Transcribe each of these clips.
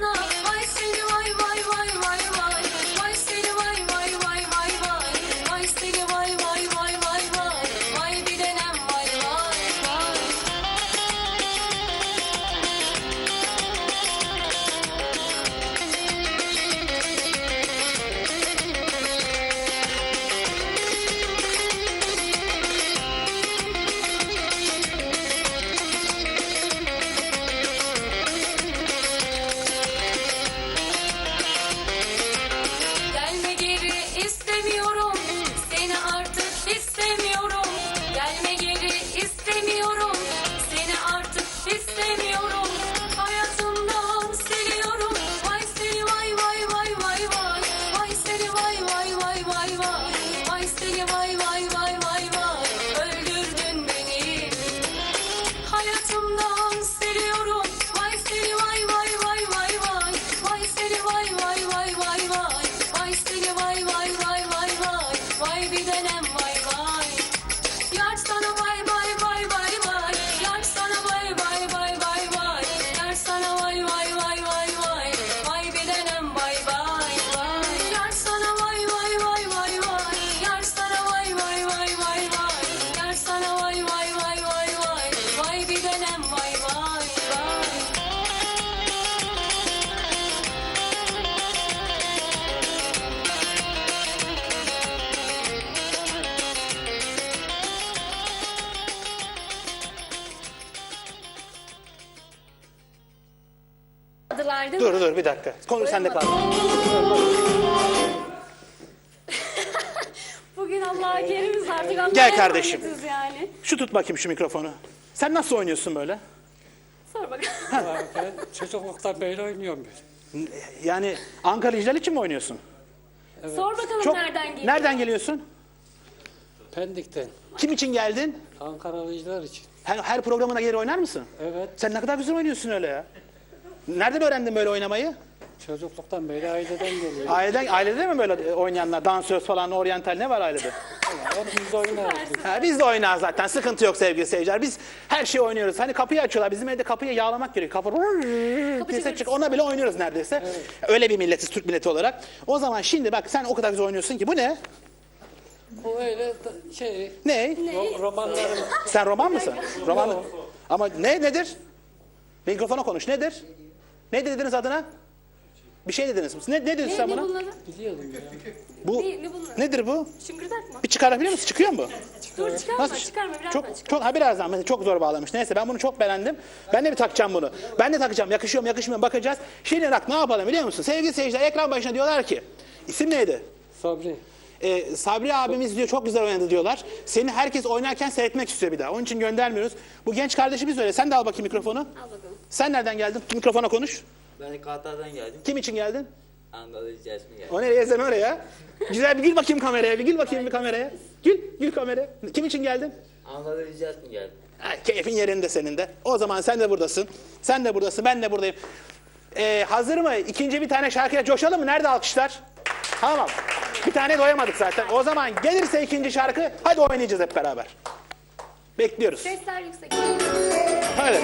no. Mi? Dur dur bir dakika. Konu sende kaldı. Bugün Allah'a kerimiz artık Allah'a Gel kardeşim. emanetiz yani. Şu tut bakayım şu mikrofonu. Sen nasıl oynuyorsun böyle? Sor bakalım. Ben çocukluktan beri oynuyorum ben. Yani Ankara İclal için mi oynuyorsun? Sor bakalım Çok nereden geliyor? Nereden geliyorsun? Pendik'ten. Kim için geldin? Ankaralıcılar için. Her, her programına geri oynar mısın? Evet. Sen ne kadar güzel oynuyorsun öyle ya. Nereden öğrendin böyle oynamayı? Çocukluktan beri aileden geliyor. Aileden, ailede mi böyle oynayanlar? Dansöz falan, oryantal ne var ailede? Hepimiz oynarız. Ha, biz de oynarız zaten. Sıkıntı yok sevgili seyirciler. Biz her şeyi oynuyoruz. Hani kapıyı açıyorlar. Bizim evde kapıyı yağlamak gerekiyor. Kapı ses çık. Ona bile oynuyoruz neredeyse. Öyle bir milletiz Türk milleti olarak. O zaman şimdi bak sen o kadar güzel oynuyorsun ki. Bu ne? O öyle şey, Ne? ro- romanların Sen roman mısın? Roman? Ama ne nedir? Mikrofona konuş. Nedir? Ne dediniz adına? Bir şey dediniz. Ne, ne dedin Ne, sen ne buna? bunun adı? biliyordum ya. Bu Ne, ne bunun adı? nedir bu? Şıngırdak mı? Bir çıkarabiliyor musun? Çıkıyor mu? Dur çıkarma, Nasıl? çıkarma. Birazdan çok, çıkarma. çok, ha birazdan mesela çok zor bağlamış. Neyse ben bunu çok beğendim. Ben de bir takacağım bunu. Ben de takacağım. Yakışıyor mu yakışmıyor mu bakacağız. Şimdi bak ne yapalım biliyor musun? Sevgili seyirciler ekran başına diyorlar ki. isim neydi? Sabri. Ee, Sabri abimiz diyor çok güzel oynadı diyorlar. Seni herkes oynarken seyretmek istiyor bir daha. Onun için göndermiyoruz. Bu genç kardeşimiz öyle. Sen de al bakayım mikrofonu. Al bakalım. Sen nereden geldin? Mikrofona konuş. Ben Katar'dan geldim. Kim için geldin? Anadolu Ricası'na geldim. O nereye sen oraya? Güzel bir gül bakayım kameraya. Bir gül bakayım bir kameraya. Gül, gül kameraya. Kim için geldin? Anadolu Ricası'na geldim. Ha, keyfin yerinde senin de. O zaman sen de buradasın. Sen de buradasın, ben de buradayım. Ee, hazır mı? İkinci bir tane şarkıya coşalım mı? Nerede alkışlar? Tamam. Bir tane doyamadık zaten. O zaman gelirse ikinci şarkı, hadi oynayacağız hep beraber. Bekliyoruz. Sesler yüksek. Hadi.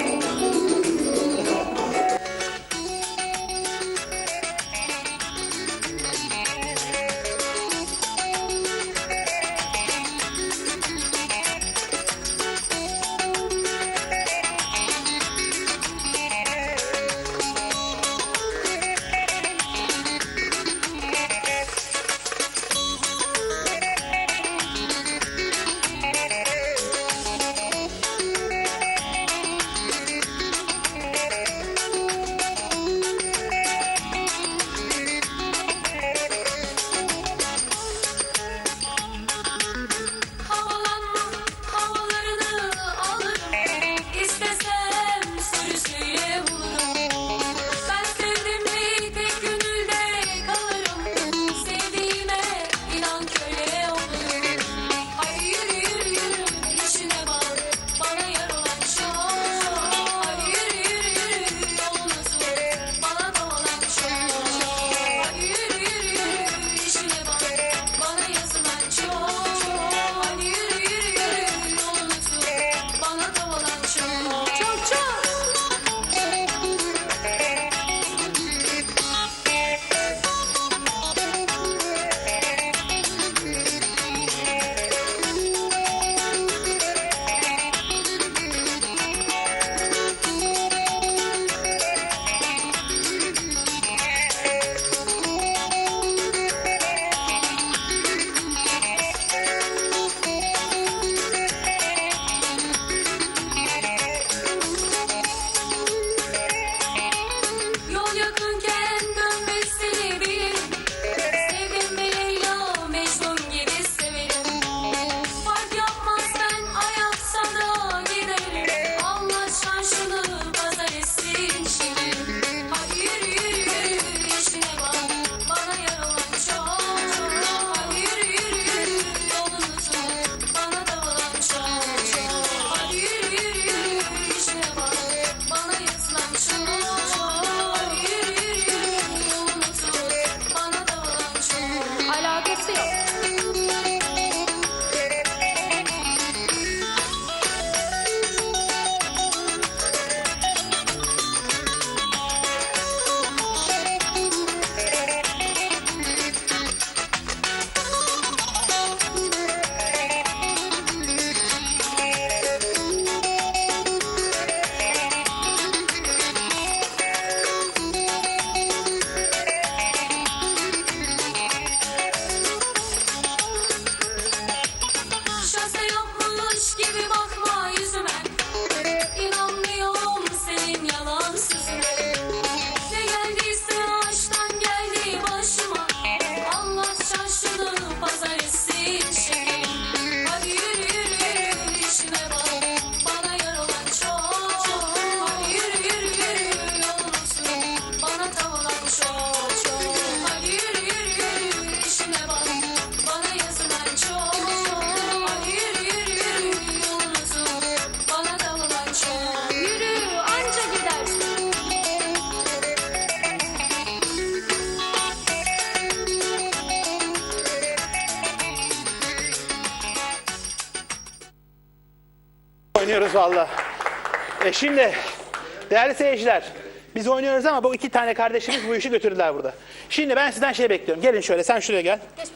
Oynuyoruz valla. E şimdi değerli seyirciler biz oynuyoruz ama bu iki tane kardeşimiz bu işi götürdüler burada. Şimdi ben sizden şey bekliyorum. Gelin şöyle sen şuraya gel. Geç.